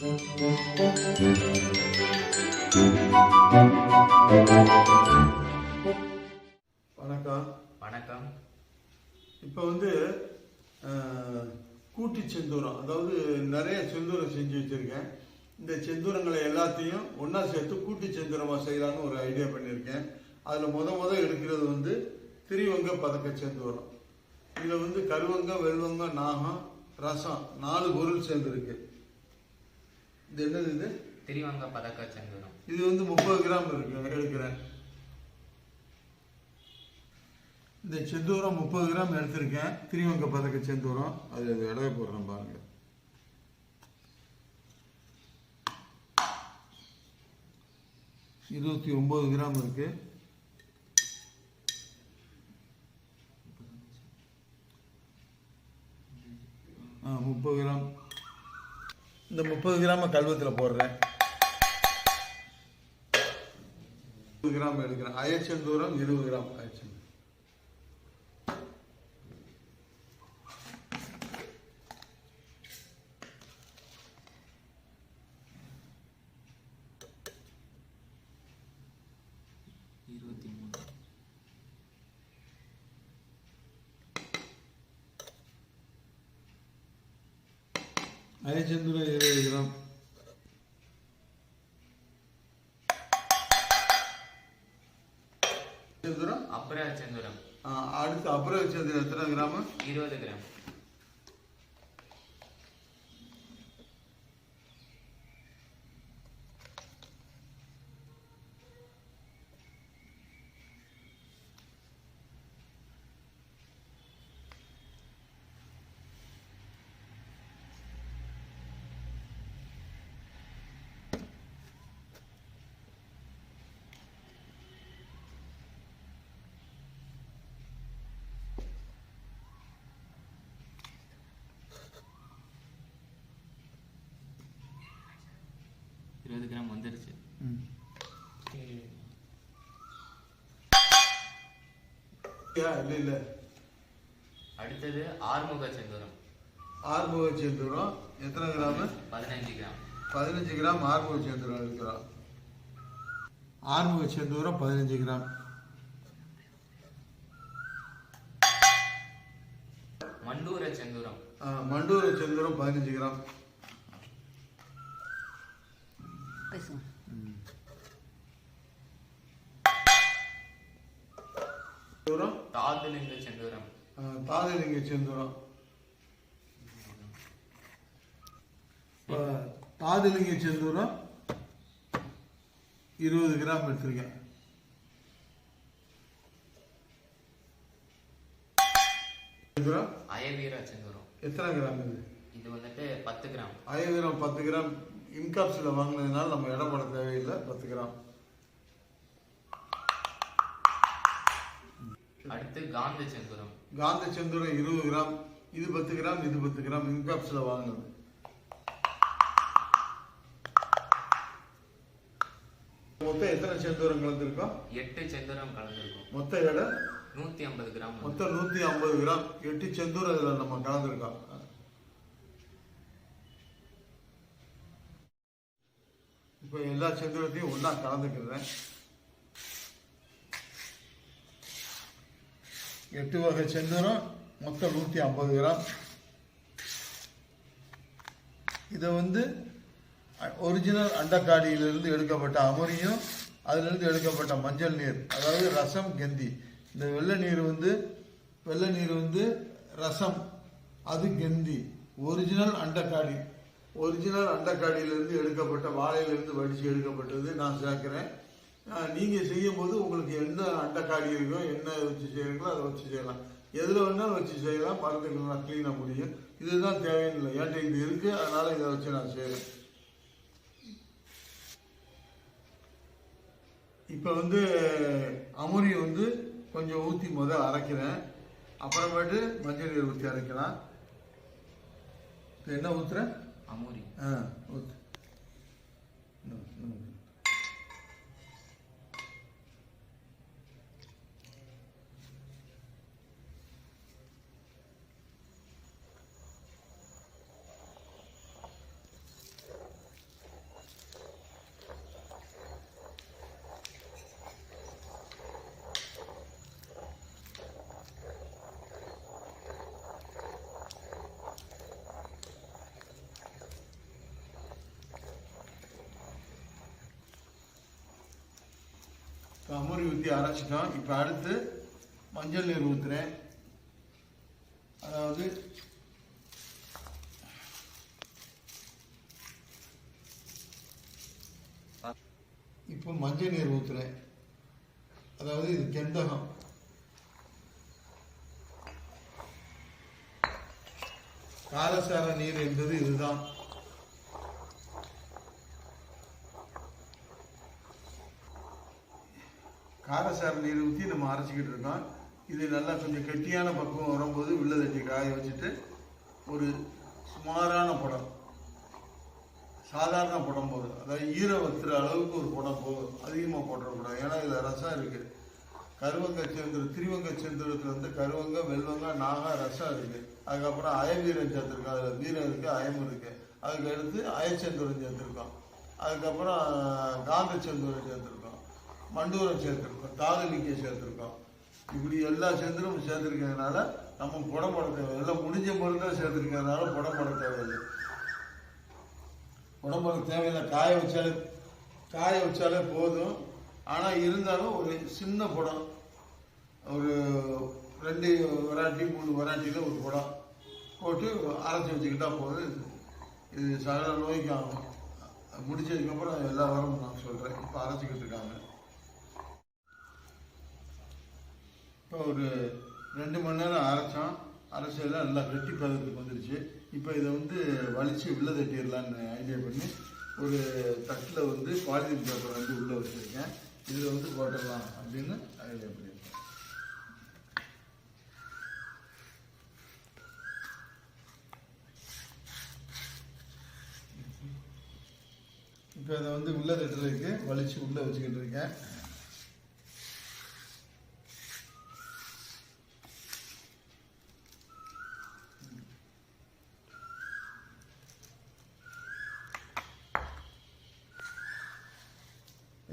வணக்கம். வணக்கம். இப்போ வந்து கூட்டு செந்தூரம் அதாவது நிறைய செந்தூரம் செஞ்சு வச்சிருக்கேன். இந்த செந்தூரங்களை எல்லாத்தையும் ஒன்றா சேர்த்து கூட்டு செந்தூரமாக செய்யலான்னு ஒரு ஐடியா பண்ணியிருக்கேன். அதில் முத முத எடுக்கிறது வந்து திரிவங்க பதக்க செந்தூரம். இதில் வந்து கருவங்கம் வெல்வங்கம் நாகம் ரசம் நாலு பொருள் சேர்ந்துருக்கு. இது என்னது இது? திரிவங்க பதக்க செந்தூரம் இது வந்து முப்பது கிராம் இருக்கு எடுக்கிறேன். இந்த செந்தூரம் முப்பது கிராம் எடுத்திருக்கேன். திரிவங்க பதக்க செந்தூரம். அது எடை போடுறேன் பாருங்க. இருபத்தி ஒன்பது கிராம் இருக்கு. முப்பது கிராம். இந்த முப்பது கிராம கல்வத்தில் போடுறேன். முப்பது கிராம் எடுக்கிறேன். அயச்சந்தூரம் இருபது கிராம் அயச்சந்தூரம் இருபத்தி மூணு அயச்சந்தூரம் இருபது கிராம் அயச்சந்தூரம் அப்புற செந்தூரம் ஆ, அடுத்து அப்புறம் வச்சது எத்தனை கிராம இருபது கிராம். இருபது கிராம் வந்துருச்சு. இல்லை இல்லை. அடுத்தது ஆறுமுக செந்தூரம். ஆறுமுக செந்தூரம். எத்தனை கிராம? பதினஞ்சு கிராம். பதினஞ்சு கிராம் ஆறுமுக செந்தூரம் எடுக்கிறோம் ஆறுமுக செந்தூரம் பதினஞ்சு கிராம். மண்டூர செந்தூரம். ஆ, மண்டூர செந்தூரம் பதினஞ்சு கிராம். பேசுங்க தூரம் தாதுலிங்க செந்தூரம் தாதிலிங்க செந்தூரம் தாதிலிங்க செந்தூரம் இருபது கிராம் எடுத்திருக்கேன். அயவீர செந்தூரம் எத்தனை கிராம் இது? இது வந்துட்டு பத்து கிராம். ஐயாயிரம் பத்து கிராம். இன்காப்ஸில் வாங்கினதுனால நம்ம இடம் போட தேவையில்லை பத்து கிராம் அடுத்து காந்த செந்தூரம் காந்த செந்தூரம் இருபது கிராம் இது பத்து கிராம் இது பத்து கிராம் இன்காப்ஸில் வாங்கினது. மொத்தம் எத்தனை செந்தூரம் கலந்துருக்கோம்? எட்டு செந்தூரம் கலந்துருக்கும். மொத்த எடை? நூத்தி ஐம்பது கிராம். மொத்தம் நூற்றி ஐம்பது கிராம். எட்டு செந்தூரம் இதில் நம்ம கலந்துருக்கோம். இப்போ எல்லா செந்தூரத்தையும் ஒன்றா கலந்துக்கிறேன். எட்டு வகை செந்தூரம் மொத்தம் நூற்றி ஐம்பது கிராம். இதை வந்து ஒரிஜினல் அண்டக்காடியிலிருந்து எடுக்கப்பட்ட அமரியும் அதிலிருந்து எடுக்கப்பட்ட மஞ்சள் நீர் அதாவது ரசம் கெந்தி. இந்த வெள்ளை நீர் வந்து வெள்ளை நீர் வந்து ரசம் அது கெந்தி. ஒரிஜினல் அண்டக்காடி ஒரிஜினல் அண்டக்காடியிலிருந்து எடுக்கப்பட்ட வாழையிலிருந்து வடித்து எடுக்கப்பட்டது நான் சேர்க்குறேன். நீங்கள் செய்யும்போது உங்களுக்கு என்ன அண்டக்காடி இருக்கோ என்ன வச்சு செய்கிறீங்களோ அதை வச்சு செய்யலாம். எதில் வேணாலும் வச்சு செய்யலாம். மருந்துகள் க்ளீனாக முடியும். இதுதான் தேவையில்லை. ஏன்ட்ட இது இருக்குது அதனால் இதை வச்சு நான் செய்கிறேன் இப்போ வந்து அமுரி வந்து கொஞ்சம் ஊற்றி முத அரைக்கிறேன். அப்புறமேட்டு மஞ்சள் நீர் ஊற்றி அரைக்கலாம். இப்போ என்ன ஊற்றுறேன் அமூரி ஆ ஊற்று ஊற்றி அரைச்சிட்டோம் இப்போ அடுத்து மஞ்சள் நீர் ஊற்றுறேன் அதாவது இப்போ மஞ்சள் நீர் ஊற்றுறேன் அதாவது இது கெந்தகம். காரசார நீர் என்பது இதுதான். காரசார நீர் ஊற்றி நம்ம அரைச்சிக்கிட்டு இருக்கோம். இது நல்லா கொஞ்சம் கெட்டியான பக்குவம் வரும்போது உள்ள தட்டி காய வச்சுட்டு ஒரு சுமாரான படம். சாதாரண படம் போதும் அதாவது ஈர வத்துற அளவுக்கு ஒரு படம் போதும் அதிகமாக போட்டுறக்கூடாது. ஏன்னா இதில் ரசம் இருக்குது கருவங்க சேர்ந்துரு திருவங்க சேர்ந்துரத்தில் வந்து கருவங்க வெல்வங்க நாகா ரசம் இருக்குது அதுக்கப்புறம் அயவீரம் சேர்த்துருக்கோம் அதில் வீரம் இருக்குது அயம் இருக்குது அதுக்கு அடுத்து அயச்செந்தூரம் சேர்த்துருக்கோம் அதுக்கப்புறம் காந்த செந்தூரம் சேர்த்துருக்கோம் மண்டூரம் சேர்த்துருக்கோம் தாதலிக்கை சேர்த்துருக்கோம். இப்படி எல்லா செந்தூரும் சேர்த்துருக்கிறதுனால நம்ம புடப்பட போட தேவை எல்லாம் முடிஞ்ச மருந்தாக சேர்த்துருக்கிறதுனால புடப்பட தேவையில்லை. உடம்புக்கு தேவையில்லை. காய வச்சாலே காய வச்சாலே போதும். ஆனால் இருந்தாலும் ஒரு சின்ன படம் ஒரு ரெண்டு வராட்டி மூணு வராட்டியில் ஒரு படம் போட்டு அரைச்சி வச்சுக்கிட்டா போதும். இது சகல நோய்க்கு ஆகும். முடிச்சதுக்கப்புறம் எல்லா வரமும் நான் சொல்கிறேன் இப்போ அரைச்சிக்கிட்டு இருக்காங்க. இப்போ ஒரு ரெண்டு மணி நேரம் அரைச்சோம். அரைச்சதில் நல்லா வெட்டி பதத்துக்கு வந்துருச்சு. இப்போ இதை வந்து வலிச்சு உள்ள தட்டிடலான்னு ஐடியா பண்ணி ஒரு தட்டில் வந்து பாலிதீன் பேப்பர் வந்து உள்ளே வச்சுருக்கேன். இதில் வந்து போட்டுடலாம் அப்படின்னு ஐடியா பண்ணியிருக்கேன். இப்போ இதை வந்து உள்ளே தட்டுறதுக்கு வலிச்சு உள்ளே வச்சுக்கிட்டு இருக்கேன்.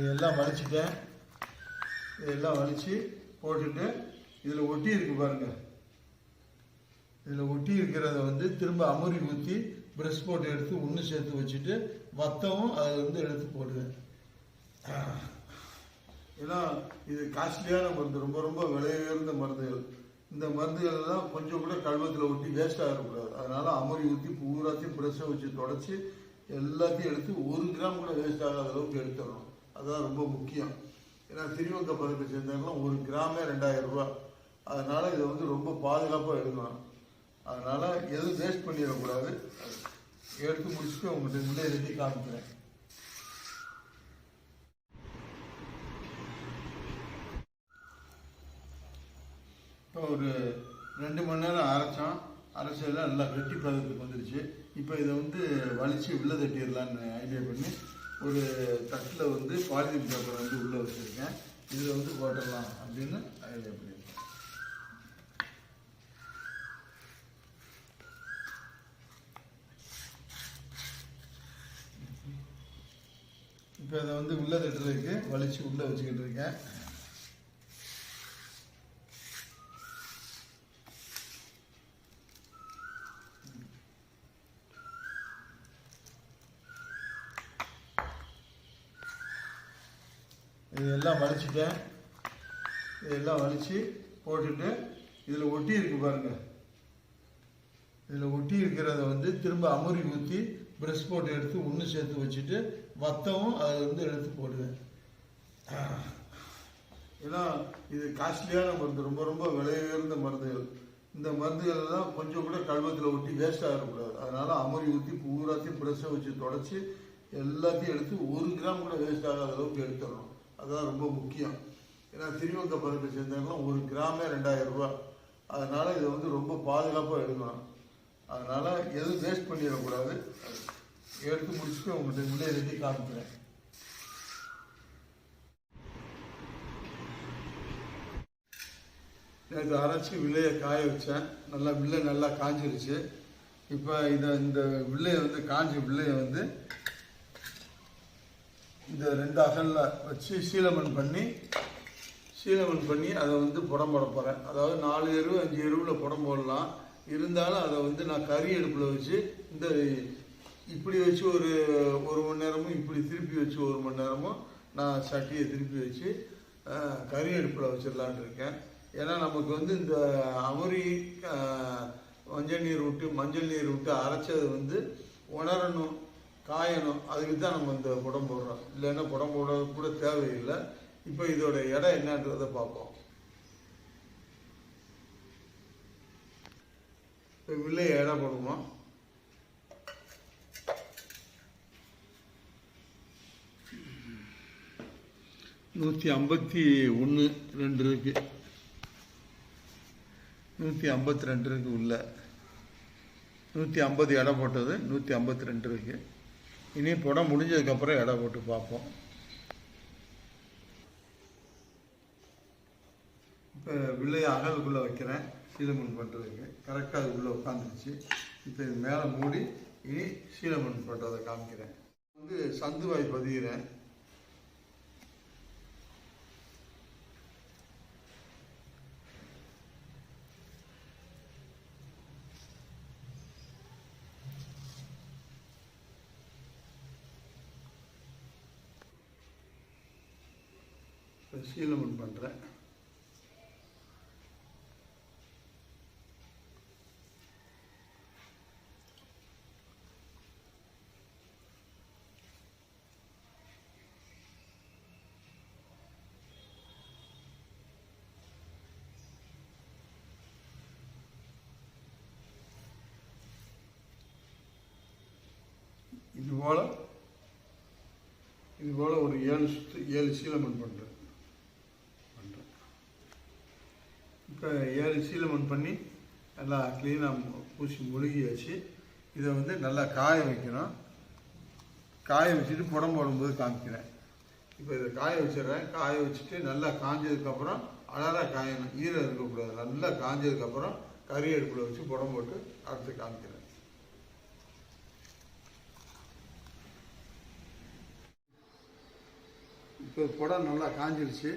இதெல்லாம் வலிச்சிட்டேன் இதெல்லாம் வலிச்சு போட்டுட்டு இதில் ஒட்டி இருக்கு பாருங்க. இதில் ஒட்டி இருக்கிறத வந்து திரும்ப அமுரி ஊற்றி ப்ரெஷ் போட்டு எடுத்து ஒன்று சேர்த்து வச்சுட்டு வத்தமும் அதில் வந்து எடுத்து போடுவேன். ஏன்னா இது காஸ்ட்லியான மருந்து ரொம்ப ரொம்ப விலை உயர்ந்த மருந்துகள். இந்த மருந்துகள் எல்லாம் கொஞ்சம் கூட கழுவத்தில் ஒட்டி வேஸ்ட் ஆகக்கூடாது அதனால அமுரி ஊற்றி பூராத்தையும் ப்ரெஷ்ஷை வச்சு தொடச்சி எல்லாத்தையும் எடுத்து ஒரு கிராம் கூட வேஸ்ட் ஆகாத அளவுக்கு எடுத்துடணும். அதுதான் ரொம்ப முக்கியம். ஏன்னா திருவங்க பதத்தை சேர்ந்தவங்களாம் ஒரு கிராமே ரெண்டாயிரம் ரூபா. அதனால இதை வந்து ரொம்ப பாதுகாப்பாக எடுக்கணும். அதனால எதுவும் வேஸ்ட் பண்ணிடக்கூடாது. எடுத்து முடிச்சுட்டு உங்கள்கிட்ட உள்ளே எழுதி காமிக்கிறேன். இப்போ ஒரு ரெண்டு மணி நேரம் அரைச்சோம். அரைச்சதெல்லாம் நல்லா வெட்டி பதத்துக்கு வந்துடுச்சு இப்போ இதை வந்து வலிச்சு உள்ள தட்டிடலான்னு ஐடியா பண்ணி ஒரு தட்டில் வந்து பாலிதீன் பேப்பர் வந்து உள்ளே வச்சுருக்கேன். இதில் வந்து போட்டுடலாம் அப்படின்னு ஐடியா பண்ணியிருக்கேன். இப்போ இதை வந்து உள்ள தட்டுறதுக்கு வலிச்சு உள்ளே வச்சுக்கிட்டு இருக்கேன். இதெல்லாம் வலிச்சிட்டேன். இதெல்லாம் வலிச்சு போட்டுட்டு இதில் ஒட்டி இருக்கு பாருங்கள் இதில் ஒட்டி இருக்கிறத வந்து திரும்ப அமுரி ஊற்றி ப்ரெஷ் போட்டு எடுத்து ஒன்று சேர்த்து வச்சுட்டு வத்தமும் அதில் வந்து எடுத்து போடுவேன். ஏன்னா இது காஸ்ட்லியான மருந்து ரொம்ப ரொம்ப விலை உயர்ந்த மருந்துகள். இந்த மருந்துகள் எல்லாம் கொஞ்சம் கூட கழுவத்தில் ஒட்டி வேஸ்ட் ஆகக்கூடாது. அதனால் அமுரி ஊற்றி பூராத்தையும் ப்ரெஷ்ஷை வச்சு தொடச்சி எல்லாத்தையும் எடுத்து ஒரு கிராம் கூட வேஸ்ட் ஆகாத அளவுக்கு எடுத்துடணும். அதுதான் ரொம்ப முக்கியம். ஏன்னா திருவங்க பதத்தை சேர்ந்தவங்களாம் ஒரு கிராமே ரெண்டாயிரம் ரூபாய் அதனால இதை வந்து ரொம்ப பாதுகாப்பாக எடுக்கணும். அதனால எதுவும் வேஸ்ட் பண்ணிடக்கூடாது. எடுத்து முடிச்சுட்டு உங்கள்கிட்ட உள்ளே எழுதி காமிக்கிறேன். நேற்று அரைச்சி வில்லையை காய வச்சேன். நல்லா வில்லை நல்லா காஞ்சிருச்சு. இப்போ இதை இந்த வில்லையை வந்து காஞ்ச வில்லையை வந்து இந்த ரெண்டு அகலில் வச்சு சீலமன் பண்ணி சீலமன் பண்ணி அதை வந்து புடம் போட போகிறேன் அதாவது நாலு எருவு அஞ்சு எருவில் புடம் போடலாம். இருந்தாலும் அதை வந்து நான் கறி அடுப்பில் வச்சு இந்த இப்படி வச்சு ஒரு ஒரு மணி நேரமும் இப்படி திருப்பி வச்சு ஒரு மணி நேரமும் நான் சட்டியை திருப்பி வச்சு கறி அடுப்பில் வச்சிடலான்னு இருக்கேன். ஏன்னா நமக்கு வந்து இந்த அமுரி மஞ்சள் நீர் விட்டு மஞ்சள் நீர் விட்டு அரைச்சது வந்து உணரணும். காயணும். அதுக்கு தான் நம்ம இந்த புடம் போடுறோம். இல்லைன்னா புடம் போட கூட தேவையில்லை. இப்போ இதோட இடம் என்னன்றதை பார்ப்போம். இப்போ வில்லையை இடம் போடுவோம்? நூற்றி ஐம்பத்தி ஒன்று ரெண்டு இருக்கு. நூற்றி ஐம்பத்தி ரெண்டு இருக்கு உள்ள. நூற்றி ஐம்பது இடம் போட்டது நூற்றி ஐம்பத்தி ரெண்டு இருக்குது இனி படம் முடிஞ்சதுக்கப்புறம் எடை போட்டு பார்ப்போம். இப்போ வில்லையை அகலுக்குள்ளே வைக்கிறேன். சீலமண் பண்ணுறதுக்கு கரெக்டாக அதுக்குள்ளே உட்காந்துருச்சு இப்போ இது மேலே மூடி இனி சீலமண் பண்ணுறதை காமிக்கிறேன். வந்து சந்துவாய் பதிகிறேன். இப்போ சீலமண் பண்ணுறேன் இது போல இது போல ஒரு ஏழு சுத்து ஏழு சீலமன் பண்ணுறேன் இப்போ ஏழு சீலமன் பண்ணி நல்லா க்ளீனாக பூசி முழுகியாச்சு. இதை வந்து நல்லா காய வைக்கணும். காய வச்சுட்டு புடம் போடும்போது காமிக்கிறேன். இப்போ இதை காய வச்சிடுறேன். காய வச்சுட்டு நல்லா காஞ்சதுக்கப்புறம் அழகாக காயணும். ஈரம் இருக்கக்கூடாது. நல்லா காஞ்சதுக்கப்புறம் கறி அடுப்பில் வச்சு புடம் போட்டு அடுத்து காமிக்கிறேன். இப்போ புடம் நல்லா காஞ்சிருச்சு.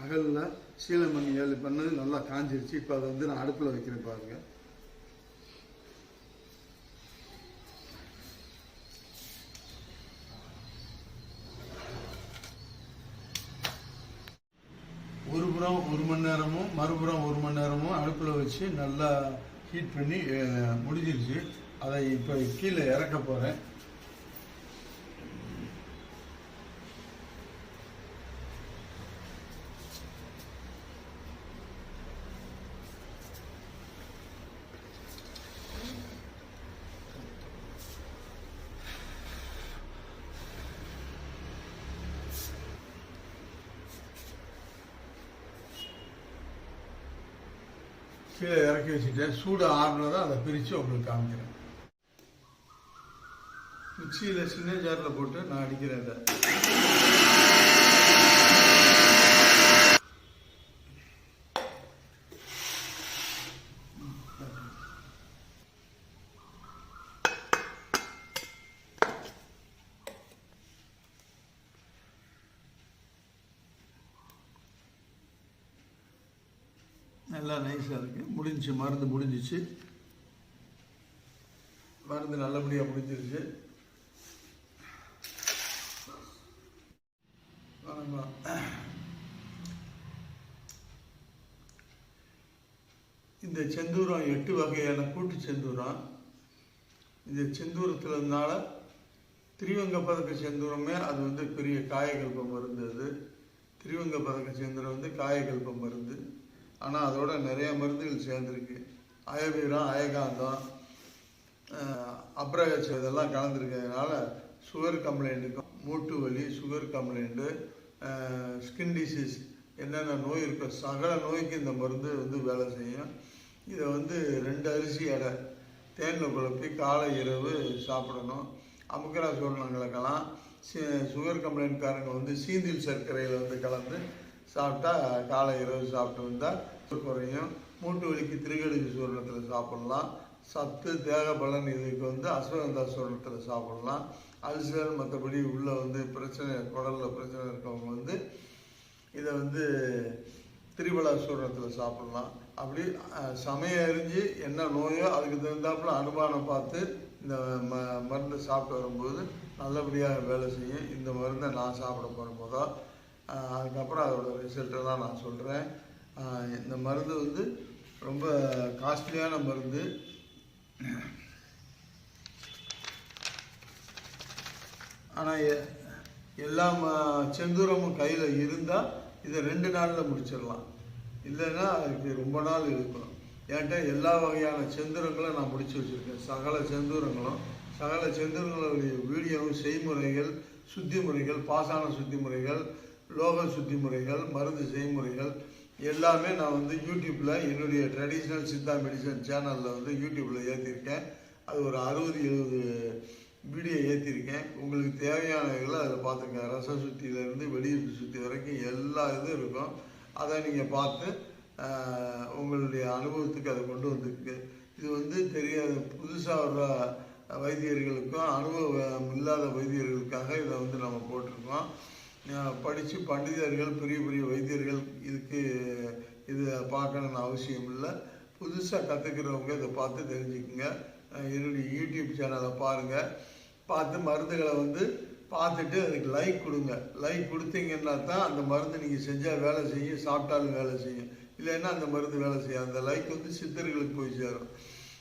அகலில் சீலமணி ஏழு பண்ணது நல்லா காஞ்சிருச்சு. இப்போ அதை வந்து நான் அடுப்பில் வைக்கிறேன் பாருங்க. ஒரு புறம் ஒரு மணி நேரமும் மறுபுறம் ஒரு மணி நேரமும் அடுப்பில் வச்சு நல்லா ஹீட் பண்ணி முடிஞ்சிருச்சு. அதை இப்போ கீழே இறக்க போகிறேன் கீழே இறக்கி வச்சுட்டேன் சூடு ஆறுனதான் அதை பிரித்து உங்களுக்கு காமிக்கிறேன். மிக்சியில் சின்ன ஜாரில் போட்டு நான் அடிக்கிறேன் இதை. நல்லா நைஸாக இருக்கு. முடிஞ்சுச்சு மருந்து முடிஞ்சிச்சு. மருந்து நல்லபடியாக முடிஞ்சிருச்சு. இந்த செந்தூரம் எட்டு வகையான கூட்டு செந்தூரம். இந்த செந்தூரத்துலனால திரிவங்க பதக்க செந்தூரமே அது வந்து பெரிய காயகல்பம் மருந்து அது திரிவங்க பதக்க செந்தூரம் வந்து காயகல்பம் மருந்து ஆனால் அதோட நிறைய மருந்துகள் சேர்ந்துருக்கு. அயவீரம் அயகாந்தம் அப்ரகச்ச இதெல்லாம் கலந்துருக்கிறதுனால சுகர் கம்ப்ளைண்ட்டுக்கும் மூட்டு வலி சுகர் கம்ப்ளைண்ட்டு ஸ்கின் டிசீஸ் என்னென்ன நோய் இருக்கோ சகல நோய்க்கு இந்த மருந்து வந்து வேலை செய்யும். இதை வந்து ரெண்டு அரிசி எடை தேனில் குழப்பி காலை இரவு சாப்பிடணும். அமுக்கரா சூழ்நிலைகளுக்கெல்லாம் சுகர் கம்ப்ளைண்ட்காரங்க வந்து சீந்தில் சர்க்கரையில் வந்து கலந்து சாப்பிட்டா காலை இரவு சாப்பிட்டு வந்தால் குறையும். மூட்டு வலிக்கு திரிகடுகு சூரணத்தில் சாப்பிடலாம். சத்து தேக பலன் இதுக்கு வந்து அஸ்வகந்தா சூரணத்தில் சாப்பிடலாம். அல்சர் மற்றபடி உள்ளே வந்து பிரச்சனை குடலில் பிரச்சனை இருக்கவங்க வந்து இதை வந்து திரிபலா சூரணத்தில் சாப்பிடலாம். அப்படி சமயம் அறிஞ்சு என்ன நோயோ அதுக்கு தகுந்தாப்புல அனுமானம் பார்த்து இந்த ம மருந்து சாப்பிட்டு வரும்போது நல்லபடியாக வேலை செய்யும். இந்த மருந்தை நான் சாப்பிட போகிற போதோ அதுக்கப்புறம் அதோட ரிசல்ட்டை தான் நான் சொல்கிறேன் இந்த மருந்து வந்து ரொம்ப காஸ்ட்லியான மருந்து. ஆனால் எல்லா ம- செந்தூரமும் கையில் இருந்தால் இதை ரெண்டு நாளில் முடிச்சிடலாம். இல்லைன்னா அதுக்கு ரொம்ப நாள் இருக்கும் ஏன்ட்ட எல்லா வகையான செந்தூரங்களும் நான் முடிச்சு வச்சுருக்கேன். சகல செந்தூரங்களும் சகல செந்தூரங்களுடைய வீடியோவும் செய்முறைகள் சுத்தி முறைகள் பாசான சுத்தி முறைகள் லோக சுத்தி முறைகள் மருந்து செய்முறைகள் எல்லாமே நான் வந்து யூடியூப்பில் என்னுடைய ட்ரெடிஷ்னல் சித்தா மெடிசன் சேனலில் வந்து யூடியூப்பில் ஏற்றிருக்கேன் அது ஒரு அறுபது எழுபது வீடியோ ஏற்றிருக்கேன் உங்களுக்கு தேவையானவைகளை அதில் பார்த்துங்க ரச சுத்தியிலேருந்து வெளியீட்டு சுத்தி வரைக்கும் எல்லா இதுவும் இருக்கும். அதை நீங்கள் பார்த்து உங்களுடைய அனுபவத்துக்கு அதை கொண்டு வந்துருக்கு. இது வந்து தெரியாத புதுசாக வர்ற வைத்தியர்களுக்கும் அனுபவம் இல்லாத வைத்தியர்களுக்காக இதை வந்து நம்ம போட்டிருக்கோம். படித்து பண்டிதர்கள் பெரிய பெரிய வைத்தியர்கள் இதுக்கு இது பார்க்கணுன்னு அவசியம் இல்லை. புதுசாக கற்றுக்கிறவங்க இதை பார்த்து தெரிஞ்சுக்குங்க. என்னுடைய யூடியூப் சேனலை பாருங்கள் பார்த்து மருந்துகளை வந்து பார்த்துட்டு அதுக்கு லைக் கொடுங்க. லைக் கொடுத்தீங்கன்னா தான் அந்த மருந்து நீங்கள் செஞ்சால் வேலை செய்யும் சாப்பிட்டாலும் வேலை செய்யும். இல்லைன்னா அந்த மருந்து வேலை செய்யும் அந்த லைக் வந்து சித்தர்களுக்கு போய் சேரும்.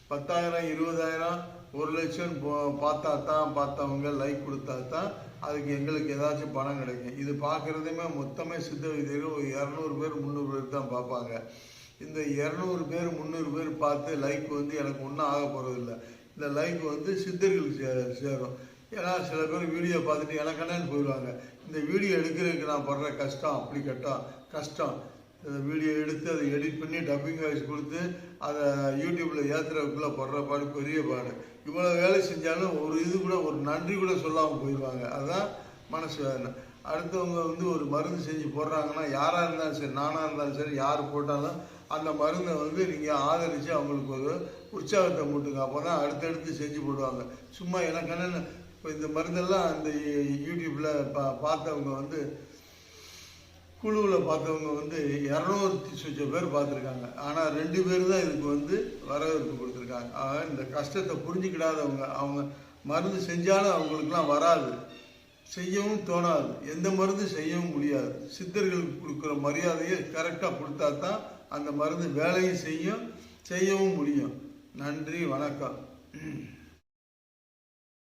பத்தாயிரம் இருபதாயிரம் ஒரு லட்சம் போ- பார்த்தா தான் பார்த்தவங்க லைக் கொடுத்தா தான் அதுக்கு எங்களுக்கு ஏதாச்சும் பணம் கிடைக்கும். இது பார்க்குறதுமே மொத்தமே சித்த வைத்தியர்கள் ஒரு இரநூறு பேர் முந்நூறு பேர் தான் பார்ப்பாங்க. இந்த இரநூறு பேர் முந்நூறு பேர் பார்த்து லைக் வந்து எனக்கு ஒன்றும் ஆக போகிறதில்ல இந்த லைக் வந்து சித்தர்களுக்கு சே- சேரும். ஏன்னா சில பேர் வீடியோ பார்த்துட்டு எனக்கு என்னன்னு போயிடுவாங்க இந்த வீடியோ எடுக்கிறதுக்கு நான் படுற கஷ்டம் அப்படி கட்டம் கஷ்டம். இந்த வீடியோ எடுத்து அதை எடிட் பண்ணி டப்பிங் வாய்ஸ் கொடுத்து அதை யூடியூப்பில் ஏற்றுறதுக்குள்ளே படுற பாடு பெரிய பாடு. இவ்வளோ வேலை செஞ்சாலும் ஒரு இது கூட ஒரு நன்றி கூட சொல்லாமல் போயிடுவாங்க அதுதான் மனசு வேதனை அடுத்தவங்க வந்து ஒரு மருந்து செஞ்சு போடுறாங்கன்னா யாராக இருந்தாலும் சரி நானாக இருந்தாலும் சரி யார் போட்டாலும் அந்த மருந்தை வந்து நீங்கள் ஆதரித்து அவங்களுக்கு ஒரு உற்சாகத்தை மூட்டுங்க அப்போ தான் அடுத்தடுத்து செஞ்சு போடுவாங்க சும்மா எனக்கு என்னென்ன இப்போ இந்த மருந்தெல்லாம் அந்த யூடியூப்பில் பா பார்த்தவங்க வந்து குழுவில் பார்த்தவங்க வந்து இரநூத்தி சுச்ச பேர் பார்த்துருக்காங்க. ஆனால் ரெண்டு பேர் தான் இதுக்கு வந்து வரவேற்பு கொடுத்துருக்காங்க. ஆக இந்த கஷ்டத்தை புரிஞ்சுக்கிடாதவங்க அவங்க மருந்து செஞ்சாலும் அவங்களுக்குலாம் வராது. செய்யவும் தோணாது. எந்த மருந்து செய்யவும் முடியாது. சித்தர்களுக்கு கொடுக்குற மரியாதையை கரெக்டாக கொடுத்தா தான் அந்த மருந்து வேலையும் செய்யும் செய்யவும் முடியும். நன்றி வணக்கம்.